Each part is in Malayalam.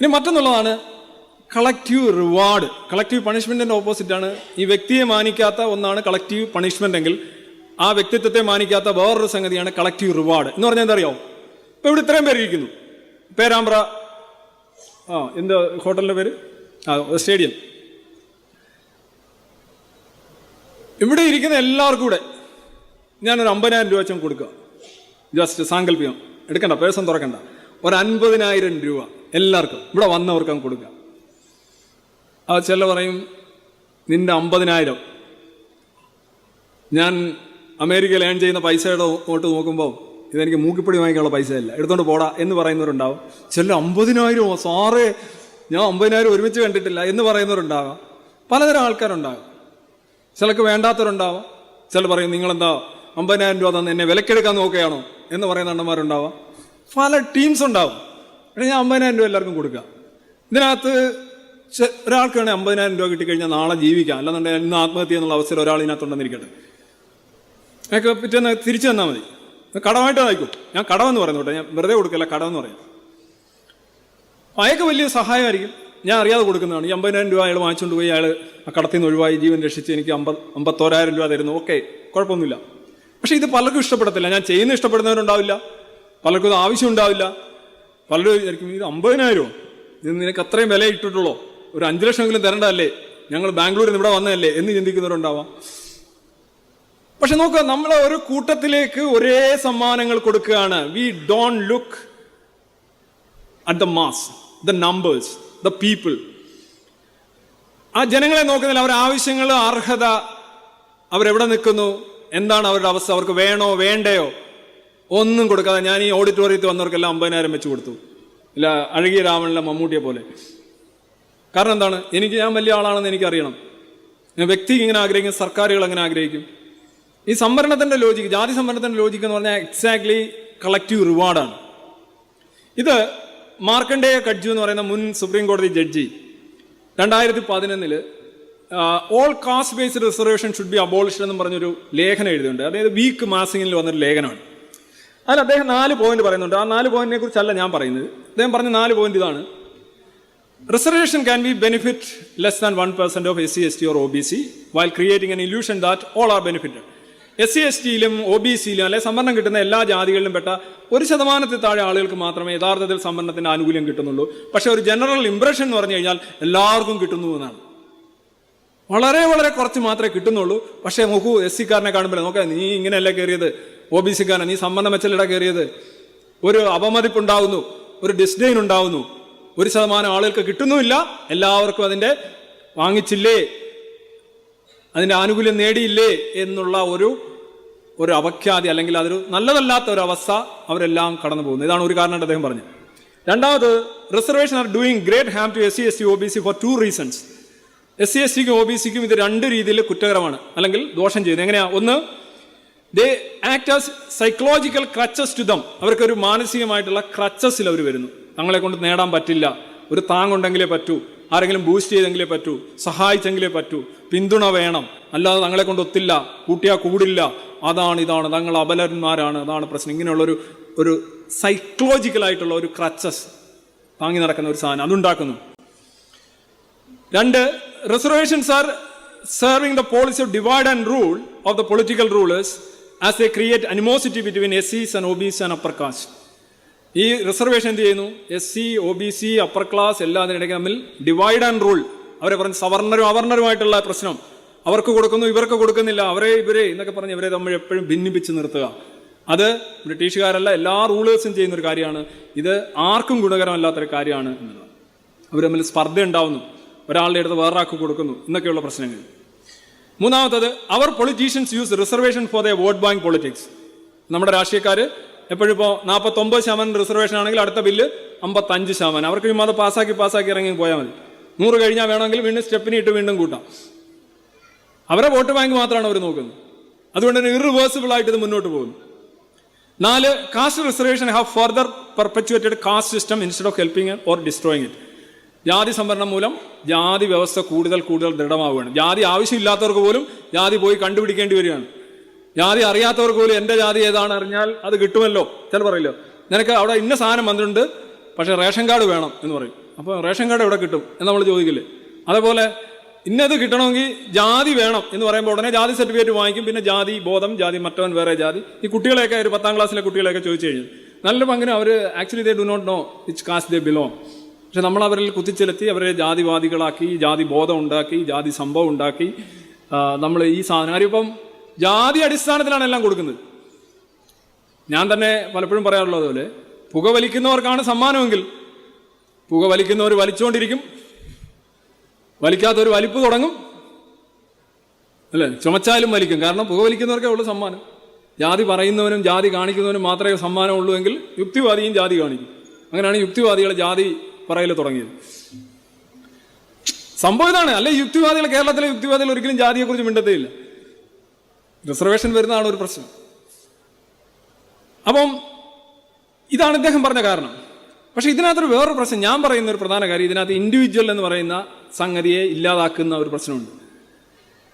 ഇനി മറ്റൊന്നുള്ളതാണ് കളക്റ്റീവ് റിവാർഡ് കളക്റ്റീവ് പണിഷ്മെന്റിന്റെ ഓപ്പോസിറ്റ് ആണ്. ഈ വ്യക്തിയെ മാനിക്കാത്ത ഒന്നാണ് കളക്റ്റീവ് പണിഷ്മെന്റ് എങ്കിൽ ആ വ്യക്തിത്വത്തെ മാനിക്കാത്ത വേറൊരു സംഗതിയാണ് കളക്റ്റീവ് റിവാർഡ് എന്ന് പറഞ്ഞാൽ എന്താ അറിയോ ഇപ്പൊ ഇവിടെ ഇത്രയും പേര് ഇരിക്കുന്നു. പേരാമ്പ്ര. ആ എന്ത് ഹോട്ടലിന്റെ പേര്? ആ സ്റ്റേഡിയം ഇവിടെ ഇരിക്കുന്ന എല്ലാവർക്കും കൂടെ ഞാനൊരു അമ്പതിനായിരം രൂപ വെച്ചും കൊടുക്കുക. ജസ്റ്റ് സാങ്കല്പികം. എടുക്കണ്ട പേഴ്സൺ തുറക്കണ്ട. ഒരു അൻപതിനായിരം രൂപ. എല്ലാവർക്കും. ഇവിടെ വന്നവർക്ക് കൊടുക്കുക ആ ചില പറയും നിന്റെ അമ്പതിനായിരം. ഞാൻ അമേരിക്കയിൽ ഏൺ ചെയ്യുന്ന പൈസയുടെ ഓട്ട് നോക്കുമ്പോൾ ഇതെനിക്ക് മൂക്കിപ്പൊടി വാങ്ങിക്കാനുള്ള പൈസയല്ല. എടുത്തോണ്ട് പോടാ എന്ന് പറയുന്നവരുണ്ടാവും. ചില അമ്പതിനായിരമോ സാറേ ഞാൻ അമ്പതിനായിരം ഒരുമിച്ച് കണ്ടിട്ടില്ല എന്ന് പറയുന്നവരുണ്ടാകാം. പലതരം ആൾക്കാരുണ്ടാകും. ചിലക്ക് വേണ്ടാത്തവരുണ്ടാവാം. ചില പറയും നിങ്ങളെന്താ അമ്പതിനായിരം രൂപ തന്നെ എന്നെ വിലക്കെടുക്കാൻ നോക്കുകയാണോ? എന്ന് പറയുന്ന അണ്ണന്മാരുണ്ടാവാം. പല ടീംസ് ഉണ്ടാവും. എടാ ഞാൻ അമ്പതിനായിരം രൂപ എല്ലാവർക്കും കൊടുക്കുക ഇതിനകത്ത് ഒരാൾക്കാണ് അമ്പതിനായിരം രൂപ കിട്ടിക്കഴിഞ്ഞാൽ നാളെ ജീവിക്കാം. അല്ലാന്നുണ്ടെങ്കിൽ ഇന്ന് ആത്മഹത്യ എന്നുള്ള അവസരം ഒരാൾ ഇതിനകത്തുണ്ടെന്നിരിക്കട്ടെ അതൊക്കെ പിറ്റേന്ന് തിരിച്ചു തന്നാൽ മതി. കടമായിട്ട് വായിക്കും. ഞാൻ കടമെന്ന് പറയുന്നു കേട്ടോ. ഞാൻ വെറുതെ കൊടുക്കല്ല കടമെന്ന് പറയാം. അയാൾക്ക് വലിയ സഹായമായിരിക്കും. ഞാൻ അറിയാതെ കൊടുക്കുന്നതാണ്. ഈ അമ്പതിനായിരം രൂപ അയാൾ വാങ്ങിച്ചുകൊണ്ട് പോയി അയാൾ ആ കടത്തിൽ നിന്ന് ഒഴിവായി ജീവൻ രക്ഷിച്ച് എനിക്ക് അമ്പത് അമ്പത്തോരായിരം രൂപ തരുന്നു. ഓക്കെ കുഴപ്പമൊന്നുമില്ല. പക്ഷേ ഇത് പലർക്കും ഇഷ്ടപ്പെടത്തില്ല. ഞാൻ ചെയ്യുന്ന ഇഷ്ടപ്പെടുന്നവരുണ്ടാവില്ല. പലർക്കും ഇത് ആവശ്യം ഉണ്ടാവില്ല പലരും വിചാരിക്കും ഇത് അമ്പതിനായിരമോ ഇത് നിനക്ക് അത്രയും വില ഇട്ടിട്ടുള്ളൂ? ഒരു അഞ്ചു ലക്ഷമെങ്കിലും തരണ്ടല്ലേ ഞങ്ങൾ ബാംഗ്ലൂരിൽ നിന്ന് ഇവിടെ വന്നതല്ലേ? എന്ന് ചിന്തിക്കുന്നവരുണ്ടാവാം. പക്ഷെ നോക്കുക നമ്മൾ ഒരു കൂട്ടത്തിലേക്ക് ഒരേ സമ്മാനങ്ങൾ കൊടുക്കുകയാണ്. We don't look at the mass the numbers the people ആ ജനങ്ങളെ നോക്കുന്നില്ല അവരുടെ ആവശ്യങ്ങൾ അർഹത അവരെവിടെ നിൽക്കുന്നു? എന്താണ് അവരുടെ അവസ്ഥ? അവർക്ക് വേണോ വേണ്ടയോ? ഒന്നും കൊടുക്കാതെ ഞാൻ ഈ ഓഡിറ്റോറിയത്തിൽ വന്നവർക്കെല്ലാം അമ്പതിനായിരം വെച്ച് കൊടുത്തു. ഇല്ല അഴകിയ രാമനിലെ മമ്മൂട്ടിയെ പോലെ. കാരണം എന്താണ്? എനിക്ക് ഞാൻ വലിയ ആളാണെന്ന് എനിക്കറിയണം. വ്യക്തി ഇങ്ങനെ ആഗ്രഹിക്കും സർക്കാരുകൾ അങ്ങനെ ആഗ്രഹിക്കും. ഈ സംവരണത്തിന്റെ ലോജിക്ക് ജാതി സംവരണത്തിന്റെ ലോജിക്ക് എന്ന് പറഞ്ഞാൽ എക്സാക്ട്ലി കളക്റ്റീവ് റിവാർഡാണ് ഇത് മാർക്കണ്ടേയ കഡ്ജു എന്ന് പറയുന്ന മുൻ സുപ്രീം കോടതി ജഡ്ജി രണ്ടായിരത്തി പതിനൊന്നിൽ all caste based reservation should be abolition എന്ന് പറഞ്ഞൊരു ലേഖനം എഴുതിയിട്ടുണ്ട്. അതായത് വീക്ക് മാസിങ്ങിൽ വന്നൊരു ലേഖനമാണ്. അതിൽ അദ്ദേഹം നാല് പോയിന്റ് പറയുന്നുണ്ട്. ആ നാല് പോയിന്റിനെ കുറിച്ചല്ല ഞാൻ പറയുന്നത്. അദ്ദേഹം പറഞ്ഞ നാല് പോയിന്റ് ഇതാണ്. Reservation can be benefit less than one percent of S C S T or O B C while creating an illusion that all are benefited S C S ടിയിലും O B സിയിലും അല്ലെ സംവരണം കിട്ടുന്ന എല്ലാ ജാതികളിലും പെട്ട ഒരു ശതമാനത്തിൽ താഴെ ആളുകൾക്ക് മാത്രമേ യഥാർത്ഥത്തിൽ സംവരണത്തിന്റെ ആനുകൂല്യം കിട്ടുന്നുള്ളൂ. പക്ഷെ ഒരു ജനറൽ ഇംപ്രഷൻ എന്ന് പറഞ്ഞു കഴിഞ്ഞാൽ എല്ലാവർക്കും കിട്ടുന്നു എന്നാണ്. വളരെ വളരെ കുറച്ച് മാത്രമേ കിട്ടുന്നുള്ളൂ. പക്ഷേ നോക്കൂ എസ് സിക്കാരനെ കാണുമ്പോൾ നോക്കാം നീ ഇങ്ങനെയല്ല കയറിയത്? ഒ ബി സിക്കാരൻ നീ സംവരണം വെച്ചല്ലട കയറിയത് ഒരു അപമതിപ്പുണ്ടാവുന്നു ഒരു ഡിസ്ഡെയിൻ ഉണ്ടാവുന്നു ഒരു ശതമാനം ആളുകൾക്ക് കിട്ടുന്നുമില്ല എല്ലാവർക്കും അതിന്റെ വാങ്ങിച്ചില്ലേ അതിന്റെ ആനുകൂല്യം നേടിയില്ലേ എന്നുള്ള ഒരു ഒരു അപഖ്യാതി അല്ലെങ്കിൽ അതൊരു നല്ലതല്ലാത്ത ഒരു അവസ്ഥ അവരെല്ലാം കടന്നു പോകുന്നു. ഇതാണ് ഒരു കാരണമായിട്ട് അദ്ദേഹം പറഞ്ഞത് രണ്ടാമത് reservation are doing great harm to S C S T O B C for two reasons S C S സിക്കും O B സിക്കും ഇത് രണ്ട് രീതിയിൽ കുറ്റകരമാണ്. അല്ലെങ്കിൽ ദോഷം ചെയ്യുന്നത് എങ്ങനെയാ? ഒന്ന് they act as psychological crutches to them അവർക്കൊരു മാനസികമായിട്ടുള്ള ക്രച്ചസിൽ അവർ വരുന്നു. തങ്ങളെ കൊണ്ട് നേടാൻ പറ്റില്ല. ഒരു താങ്ങുണ്ടെങ്കിലേ പറ്റൂ. ആരെങ്കിലും ബൂസ്റ്റ് ചെയ്തെങ്കിലേ പറ്റൂ. സഹായിച്ചെങ്കിലേ പറ്റൂ. പിന്തുണ വേണം. അല്ലാതെ തങ്ങളെ കൊണ്ട് ഒത്തില്ല. കൂട്ടിയാ കൂടില്ല. അതാണ് ഇതാണ്. തങ്ങൾ അബലന്മാരാണ് അതാണ് പ്രശ്നം. ഇങ്ങനെയുള്ളൊരു ഒരു സൈക്കോളജിക്കലായിട്ടുള്ള ഒരു ക്രച്ചസ് താങ്ങി നടക്കുന്ന ഒരു സാധനം അതുണ്ടാക്കുന്നു. രണ്ട് reservations are serving the policy of divide and rule of the political rulers as a create animosity between S Cs and O B C and upper caste ഈ റിസർവേഷൻ എന്ത് ചെയ്യുന്നു? S C O B C upper class എല്ലാത്തിനിടയ്ക്ക് തമ്മിൽ ഡിവൈഡ് ആൻഡ് റൂൾ അവരെ പറഞ്ഞ് സവർണരും അവർണരുമായിട്ടുള്ള പ്രശ്നം. അവർക്ക് കൊടുക്കുന്നു ഇവർക്ക് കൊടുക്കുന്നില്ല. അവരെ ഇവരെ എന്നൊക്കെ പറഞ്ഞ് ഇവരെ തമ്മിൽ എപ്പോഴും ഭിന്നിപ്പിച്ച് നിർത്തുക. അത് ബ്രിട്ടീഷുകാരല്ല എല്ലാ റൂളേഴ്സും ചെയ്യുന്ന ഒരു കാര്യമാണ്. ഇത് ആർക്കും ഗുണകരമല്ലാത്തൊരു കാര്യമാണ് എന്നുള്ളത്. അവർ തമ്മിൽ സ്പർദ്ധ ഉണ്ടാവുന്നു ഒരാളുടെ അടുത്ത് വേറൊരാൾക്ക് കൊടുക്കുന്നു. എന്നൊക്കെയുള്ള പ്രശ്നങ്ങൾ. മൂന്നാമത്തത് അവർ politicians use reservation for the vote bank politics നമ്മുടെ രാഷ്ട്രീയക്കാർ എപ്പോഴും ഇപ്പോൾ നാൽപ്പത്തൊമ്പത് ശതമാനം റിസർവേഷൻ ആണെങ്കിൽ അടുത്ത ബില്ല് അമ്പത്തഞ്ച് ശതമാനം. അവർക്ക് വിമാനം പാസ്സാക്കി പാസ്സാക്കി ഇറങ്ങി പോയാൽ മതി. നൂറ് കഴിഞ്ഞാൽ വേണമെങ്കിൽ വീണ്ടും സ്റ്റെപ്പിന് ഇട്ട് വീണ്ടും കൂട്ടാം. അവരെ വോട്ട് ബാങ്ക് മാത്രമാണ് അവർ നോക്കുന്നത്. അതുകൊണ്ട് തന്നെ ഇറിവേഴ്സിബിൾ ആയിട്ട് ഇത് മുന്നോട്ട് പോകുന്നു. നാല് caste reservation have further perpetuated caste system instead of helping or destroying it ജാതി സംവരണം മൂലം ജാതി വ്യവസ്ഥ കൂടുതൽ കൂടുതൽ ദൃഢമാവുകയാണ്. ജാതി ആവശ്യമില്ലാത്തവർക്ക് പോലും ജാതി പോയി കണ്ടുപിടിക്കേണ്ടി വരികയാണ്. ജാതി അറിയാത്തവർക്ക് പോലും എന്റെ ജാതി ഏതാണ് അറിഞ്ഞാൽ അത് കിട്ടുമല്ലോ. ചില പറയില്ലോ നിനക്ക് അവിടെ ഇന്ന സാധനം വന്നിട്ടുണ്ട് പക്ഷേ റേഷൻ കാർഡ് വേണം എന്ന് പറയും. അപ്പോൾ റേഷൻ കാർഡ് എവിടെ കിട്ടും എന്ന് നമ്മൾ ചോദിക്കില്ലേ? അതേപോലെ ഇന്നത് കിട്ടണമെങ്കിൽ ജാതി വേണം എന്ന് പറയുമ്പോൾ ഉടനെ ജാതി സർട്ടിഫിക്കറ്റ് വാങ്ങിക്കും പിന്നെ ജാതി ബോധം ജാതി മറ്റവൻ വേറെ ജാതി. ഈ കുട്ടികളെയൊക്കെ ഒരു പത്താം ക്ലാസ്സിലെ കുട്ടികളെയൊക്കെ ചോദിച്ചു കഴിഞ്ഞു. നല്ല പങ്കിന് അവർ actually they do not know which caste they belong പക്ഷെ നമ്മൾ അവരിൽ കുത്തിച്ചെലുത്തി അവരെ ജാതിവാദികളാക്കി ജാതി ബോധം ഉണ്ടാക്കി ജാതി സംഭവം ഉണ്ടാക്കി നമ്മൾ ഈ സാധനം. ജാതി അടിസ്ഥാനത്തിലാണ് എല്ലാം കൊടുക്കുന്നത്. ഞാൻ തന്നെ പലപ്പോഴും പറയാറുള്ളത് പോലെ പുക വലിക്കുന്നവർക്കാണ് സമ്മാനമെങ്കിൽ പുക വലിക്കുന്നവർ വലിച്ചുകൊണ്ടിരിക്കും. വലിക്കാത്തവർ വലിപ്പ് തുടങ്ങും. അല്ലേ? ചുമച്ചാലും വലിക്കും. കാരണം പുക വലിക്കുന്നവർക്കേ ഉള്ളൂ സമ്മാനം. ജാതി പറയുന്നവനും ജാതി കാണിക്കുന്നവനും മാത്രമേ സമ്മാനമുള്ളൂ എങ്കിൽ യുക്തിവാദിയും ജാതി കാണിക്കും. അങ്ങനെയാണ് യുക്തിവാദികളെ ജാതി പറയൽ തുടങ്ങിയത്. സംഭവം ഇതാണ്. അല്ലെ യുക്തിവാദികൾ കേരളത്തിലെ യുക്തിവാദികൾ ഒരിക്കലും ജാതിയെക്കുറിച്ച് മിണ്ടത്തേയില്ല. റിസർവേഷൻ വരുന്നതാണ് ഒരു പ്രശ്നം. അപ്പം ഇതാണ് ഇദ്ദേഹം പറഞ്ഞ കാരണം. പക്ഷെ ഇതിനകത്തൊരു വേറൊരു പ്രശ്നം. ഞാൻ പറയുന്ന ഒരു പ്രധാന കാര്യം ഇതിനകത്ത് ഇൻഡിവിജ്വൽ എന്ന് പറയുന്ന സംഗതിയെ ഇല്ലാതാക്കുന്ന ഒരു പ്രശ്നമുണ്ട്.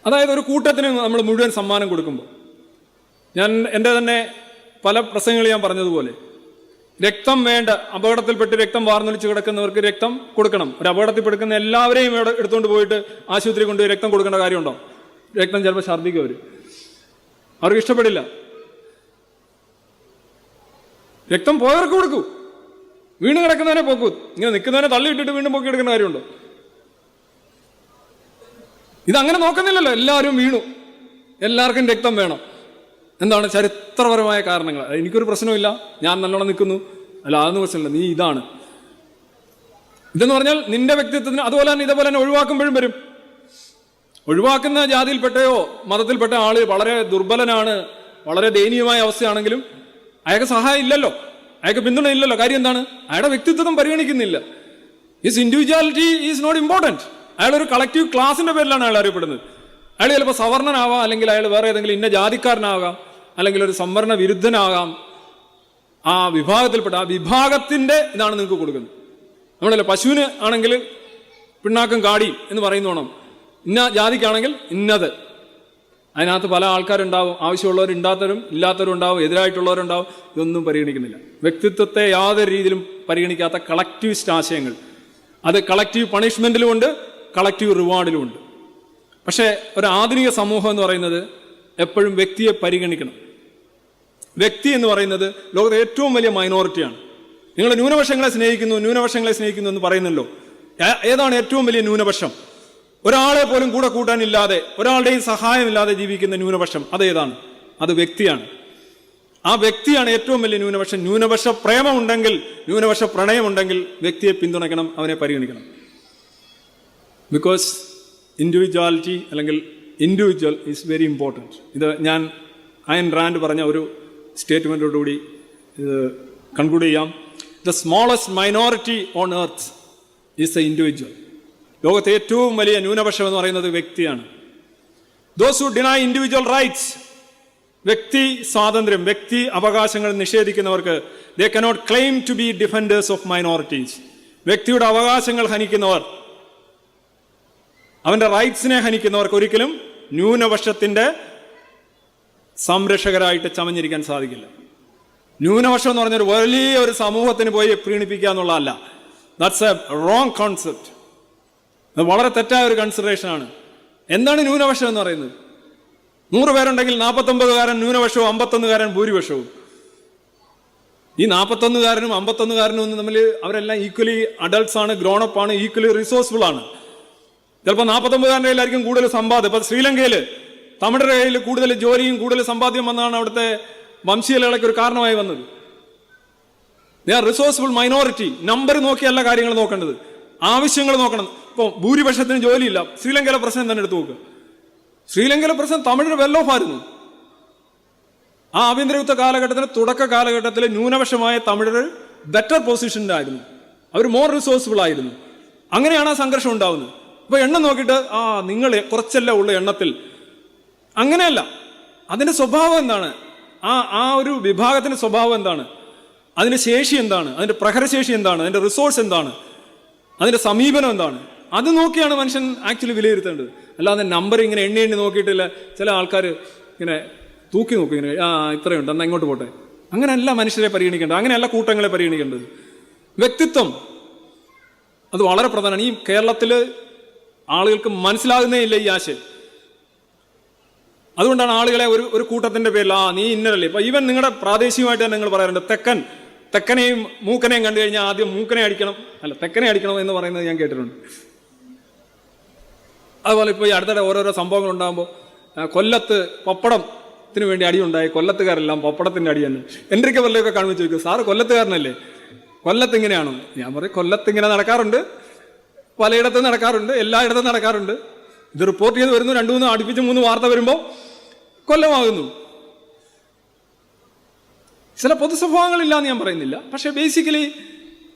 അതായത് ഒരു കൂട്ടത്തിന് നമ്മൾ മുഴുവൻ സമ്മാനം കൊടുക്കുമ്പോൾ. ഞാൻ എന്റെ തന്നെ പല പ്രസംഗങ്ങൾ ഞാൻ പറഞ്ഞതുപോലെ രക്തം വേണ്ട അപകടത്തിൽപ്പെട്ട് രക്തം വാർന്നൊലിച്ച് കിടക്കുന്നവർക്ക് രക്തം കൊടുക്കണം. ഒരു അപകടത്തിൽ പെടുക്കുന്ന എല്ലാവരെയും ഇവിടെ എടുത്തുകൊണ്ട് പോയിട്ട് ആശുപത്രി കൊണ്ടുപോയി രക്തം കൊടുക്കേണ്ട കാര്യമുണ്ടോ? രക്തം ചിലപ്പോൾ ഛർദ്ദിക്കും അവർ അവർക്ക് ഇഷ്ടപ്പെടില്ല. രക്തം പോയവർക്ക് കൊടുക്കൂ. വീണ് കിടക്കുന്നവനെ പോക്കൂ. ഇങ്ങനെ നിൽക്കുന്നവനെ തള്ളിയിട്ടിട്ട് വീണ്ടും പോക്കി എടുക്കുന്ന കാര്യമുണ്ടോ? ഇതങ്ങനെ നോക്കുന്നില്ലല്ലോ. എല്ലാവരും വീണു. എല്ലാവർക്കും രക്തം വേണം. എന്താണ് ചരിത്രപരമായ കാരണങ്ങൾ? എനിക്കൊരു പ്രശ്നമില്ല ഞാൻ നല്ലോണം നിൽക്കുന്നു. അല്ല അതൊന്നും പ്രശ്നമില്ല. നീ ഇതാണ്. ഇതെന്ന് പറഞ്ഞാൽ നിന്റെ വ്യക്തിത്വത്തിന് അതുപോലെ തന്നെ ഇതേപോലെ തന്നെ ഒഴിവാക്കുമ്പോഴും വരും. ഒഴിവാക്കുന്ന ജാതിയിൽപ്പെട്ടയോ മതത്തിൽപ്പെട്ട ആൾ വളരെ ദുർബലനാണ് വളരെ ദയനീയമായ അവസ്ഥയാണെങ്കിലും അയാൾക്ക് സഹായം ഇല്ലല്ലോ. അയാൾക്ക് പിന്തുണ ഇല്ലല്ലോ. കാര്യം എന്താണ്? അയാളുടെ വ്യക്തിത്വം പരിഗണിക്കുന്നില്ല. His individuality is not important അയാളൊരു കളക്റ്റീവ് ക്ലാസിന്റെ പേരിലാണ് അയാൾ അറിയപ്പെടുന്നത്. അയാൾ ചിലപ്പോൾ സവർണനാവാം അല്ലെങ്കിൽ അയാൾ വേറെ ഏതെങ്കിലും ഇന്ന ജാതിക്കാരനാകാം അല്ലെങ്കിൽ ഒരു സംവരണ വിരുദ്ധനാകാം. ആ വിഭാഗത്തിൽപ്പെട്ട ആ വിഭാഗത്തിന്റെ ഇതാണ് നിങ്ങൾക്ക് കൊടുക്കുന്നത്. നമ്മളല്ലേ പശുവിന് ആണെങ്കിൽ പിണ്ണാക്കും കാടി എന്ന് പറയുന്നോണം ഇന്ന ജാതിക്കാണെങ്കിൽ ഇന്നത്. അതിനകത്ത് പല ആൾക്കാരുണ്ടാവും. ആവശ്യമുള്ളവരുണ്ടാത്തവരും ഇല്ലാത്തവരും ഉണ്ടാവും. എതിരായിട്ടുള്ളവരുണ്ടാവും. ഇതൊന്നും പരിഗണിക്കുന്നില്ല. വ്യക്തിത്വത്തെ യാതൊരു രീതിയിലും പരിഗണിക്കാത്ത കളക്റ്റീവിസ്റ്റ് ആശയങ്ങൾ. അത് കളക്റ്റീവ് പണിഷ്മെന്റിലുമുണ്ട് കളക്റ്റീവ് റിവാർഡിലുമുണ്ട് പക്ഷേ ഒരു ആധുനിക സമൂഹം എന്ന് പറയുന്നത് എപ്പോഴും വ്യക്തിയെ പരിഗണിക്കണം. വ്യക്തി എന്ന് പറയുന്നത് ലോകത്തെ ഏറ്റവും വലിയ മൈനോറിറ്റിയാണ് നിങ്ങൾ ന്യൂനപക്ഷങ്ങളെ സ്നേഹിക്കുന്നു ന്യൂനപക്ഷങ്ങളെ സ്നേഹിക്കുന്നു എന്ന് പറയുന്നല്ലോ. ഏതാണ് ഏറ്റവും വലിയ ന്യൂനപക്ഷം? ഒരാളെ പോലും കൂടെ കൂട്ടാനില്ലാതെ ഒരാളുടെയും സഹായമില്ലാതെ ജീവിക്കുന്ന ന്യൂനപക്ഷം അതേതാണ് അത് വ്യക്തിയാണ്. ആ വ്യക്തിയാണ് ഏറ്റവും വലിയ ന്യൂനപക്ഷം. ന്യൂനപക്ഷ പ്രേമമുണ്ടെങ്കിൽ ന്യൂനപക്ഷ പ്രണയമുണ്ടെങ്കിൽ വ്യക്തിയെ പിന്തുണയ്ക്കണം അവനെ പരിഗണിക്കണം. ബിക്കോസ് ഇൻഡിവിജ്വാലിറ്റി അല്ലെങ്കിൽ ഇൻഡിവിജ്വൽ ഈസ് വെരി ഇമ്പോർട്ടന്റ് ഇത് ഞാൻ അയൻ റാൻഡ് പറഞ്ഞ ഒരു സ്റ്റേറ്റ്മെന്റോടുകൂടി ഇത് കൺക്ലൂഡ് ചെയ്യാം. The smallest minority on earth is a individual ലോകത്തെ ഏറ്റവും വലിയ ന്യൂനപക്ഷം എന്ന് പറയുന്നത് വ്യക്തിയാണ്. Those who deny individual rights വ്യക്തി സ്വാതന്ത്ര്യം വ്യക്തി അവകാശങ്ങൾ നിഷേധിക്കുന്നവർക്ക് they cannot claim to be defenders of minorities വ്യക്തിയുടെ അവകാശങ്ങൾ ഹനിക്കുന്നവർ അവന്റെ റൈറ്റ്സിനെ ഹനിക്കുന്നവർക്ക് ഒരിക്കലും ന്യൂനപക്ഷത്തിന്റെ സംരക്ഷകരായിട്ട് ചമഞ്ഞിരിക്കാൻ സാധിക്കില്ല. ന്യൂനപക്ഷം എന്ന് പറഞ്ഞൊരു വലിയ ഒരു സമൂഹത്തിന് പോയി പ്രീണിപ്പിക്കുക എന്നുള്ളതല്ല. ദാറ്റ്സ് എ റോങ് കോൺസെപ്റ്റ് അത് വളരെ തെറ്റായ ഒരു കൺസിഡറേഷനാണ് എന്താണ് ന്യൂനപക്ഷം എന്ന് പറയുന്നത്? നൂറ് പേരുണ്ടെങ്കിൽ നാൽപ്പത്തൊമ്പതുകാരൻ ന്യൂനപക്ഷവും അമ്പത്തൊന്നുകാരൻ ഭൂരിപക്ഷവും. ഈ നാൽപ്പത്തൊന്നുകാരനും അമ്പത്തൊന്നുകാരനും ഒന്നും തമ്മിൽ അവരെല്ലാം ഈക്വലി അഡൾട്ട്സ് ആണ് ഗ്രോണപ്പ് ആണ് ഈക്വലി റിസോഴ്സ്ഫുൾ ആണ്. ചിലപ്പോൾ നാൽപ്പത്തൊമ്പതുകാരന്റെ രൂപയിലായിരിക്കും കൂടുതൽ സമ്പാദ്യം. ഇപ്പൊ ശ്രീലങ്കയിൽ തമിഴരുടെ കയ്യിൽ കൂടുതൽ ജോലിയും കൂടുതൽ സമ്പാദ്യം വന്നതാണ് അവിടുത്തെ വംശീയലകളൊക്കെ ഒരു കാരണമായി വന്നത്. They are resourceful minority number നോക്കിയല്ല കാര്യങ്ങൾ നോക്കേണ്ടത്. ആവശ്യങ്ങൾ നോക്കണം. ഇപ്പോൾ ഭൂരിപക്ഷത്തിന് ജോലിയില്ല. ശ്രീലങ്കയിലെ പ്രശ്നം തന്നെ എടുത്തു നോക്കുക ശ്രീലങ്കയിലെ പ്രശ്നം തമിഴ് വെൽ ഓഫ് ആയിരുന്നു. ആ ആഭ്യന്തരയുദ്ധ കാലഘട്ടത്തിന് തുടക്ക കാലഘട്ടത്തിൽ ന്യൂനപക്ഷമായ തമിഴർ ബെറ്റർ പൊസിഷനിലായിരുന്നു അവർ മോർ റിസോഴ്സ്ഫുൾ ആയിരുന്നു. അങ്ങനെയാണ് ആ സംഘർഷം ഉണ്ടാവുന്നത്. ഇപ്പൊ എണ്ണം നോക്കിയിട്ട് ആ നിങ്ങൾ കുറച്ചല്ല ഉള്ള എണ്ണത്തിൽ. അങ്ങനെയല്ല. അതിന്റെ സ്വഭാവം എന്താണ്? ആ ആ ഒരു വിഭാഗത്തിന്റെ സ്വഭാവം എന്താണ്? അതിന്റെ ശേഷി എന്താണ്? അതിന്റെ പ്രഹരശേഷി എന്താണ്? അതിന്റെ റിസോഴ്സ് എന്താണ്? അതിന്റെ സമീപനം എന്താണ്? അത് നോക്കിയാണ് മനുഷ്യൻ ആക്ച്വലി വിലയിരുത്തേണ്ടത്. അല്ലാതെ നമ്പർ ഇങ്ങനെ എണ്ണി എണ്ണി നോക്കിയിട്ടില്ല. ചില ആൾക്കാർ ഇങ്ങനെ തൂക്കി നോക്കും ഇങ്ങനെ ആ ഇത്രയുണ്ട് എന്നാൽ ഇങ്ങോട്ട് പോട്ടെ. അങ്ങനെയല്ല മനുഷ്യരെ പരിഗണിക്കേണ്ടത്. അങ്ങനെയല്ല കൂട്ടങ്ങളെ പരിഗണിക്കേണ്ടത്. വ്യക്തിത്വം. അത് വളരെ പ്രധാനമാണ്. ഈ കേരളത്തിൽ ആളുകൾക്ക് മനസ്സിലാകുന്നേ ഇല്ല ഈ ആശയം. അതുകൊണ്ടാണ് ആളുകളെ ഒരു ഒരു കൂട്ടത്തിന്റെ പേരിൽ ആ നീ ഇന്നരല്ലേ ഇപ്പൊ ഈവൻ നിങ്ങളുടെ പ്രാദേശികമായിട്ട് തന്നെ നിങ്ങൾ പറയാറുണ്ട് തെക്കൻ തെക്കനെയും മൂക്കനെയും കണ്ടു കഴിഞ്ഞാൽ ആദ്യം മൂക്കനെ അടിക്കണം. അല്ല തെക്കനെ അടിക്കണം എന്ന് പറയുന്നത് ഞാൻ കേട്ടിട്ടുണ്ട്. അതുപോലെ ഇപ്പൊ ഈ അടുത്തിടെ ഓരോരോ സംഭവങ്ങൾ ഉണ്ടാകുമ്പോൾ കൊല്ലത്ത് പപ്പടത്തിന് വേണ്ടി അടിയുണ്ടായി കൊല്ലത്തുകാരെല്ലാം പപ്പടത്തിന്റെ അടി തന്നെ. എൻട്രിക്ക് വല്ലതൊക്കെ കാണുമ്പോൾ ചോദിക്കും സാറ് കൊല്ലത്തുകാരനല്ലേ? കൊല്ലത്ത് ഇങ്ങനെയാണോ? ഞാൻ പറയും കൊല്ലത്ത് ഇങ്ങനെ നടക്കാറുണ്ട്. പലയിടത്തും നടക്കാറുണ്ട് എല്ലായിടത്തും നടക്കാറുണ്ട്. ഇത് റിപ്പോർട്ട് ചെയ്ത് വരുന്നു രണ്ടു മൂന്ന് അടുപ്പിച്ച് മൂന്ന് വാർത്ത വരുമ്പോൾ കൊല്ലമാകുന്നു. ചില പൊതു സ്വഭാവങ്ങളില്ല എന്ന് ഞാൻ പറയുന്നില്ല. പക്ഷെ ബേസിക്കലി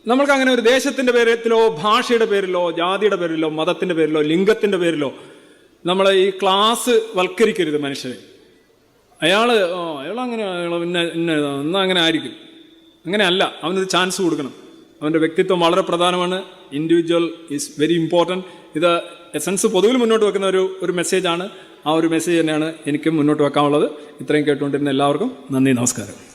നമ്മൾക്ക് അങ്ങനെ ഒരു ദേശത്തിന്റെ പേരിലോ ഭാഷയുടെ പേരിലോ ജാതിയുടെ പേരിലോ മതത്തിന്റെ പേരിലോ ലിംഗത്തിന്റെ പേരിലോ നമ്മളെ ഈ ക്ലാസ് വൽക്കരിക്കരുത് മനുഷ്യരെ. അയാൾ അയാൾ അങ്ങനെ അയാൾ പിന്നെ ഇന്ന അങ്ങനെ ആയിരിക്കും. അങ്ങനെയല്ല അവനൊരു ചാൻസ് കൊടുക്കണം. അവന്റെ വ്യക്തിത്വം വളരെ പ്രധാനമാണ്. ഇൻഡിവിജ്വൽ ഈസ് വെരി ഇമ്പോർട്ടന്റ് ഇത് എസൻസ് പൊതുവിൽ മുന്നോട്ട് വെക്കുന്ന ഒരു ഒരു മെസ്സേജാണ് ആ ഒരു മെസ്സേജ് തന്നെയാണ് എനിക്കും മുന്നോട്ട് വെക്കാനുള്ളത്. ഇത്രയും കേട്ടുകൊണ്ടിരുന്ന എല്ലാവർക്കും നന്ദി നമസ്കാരം.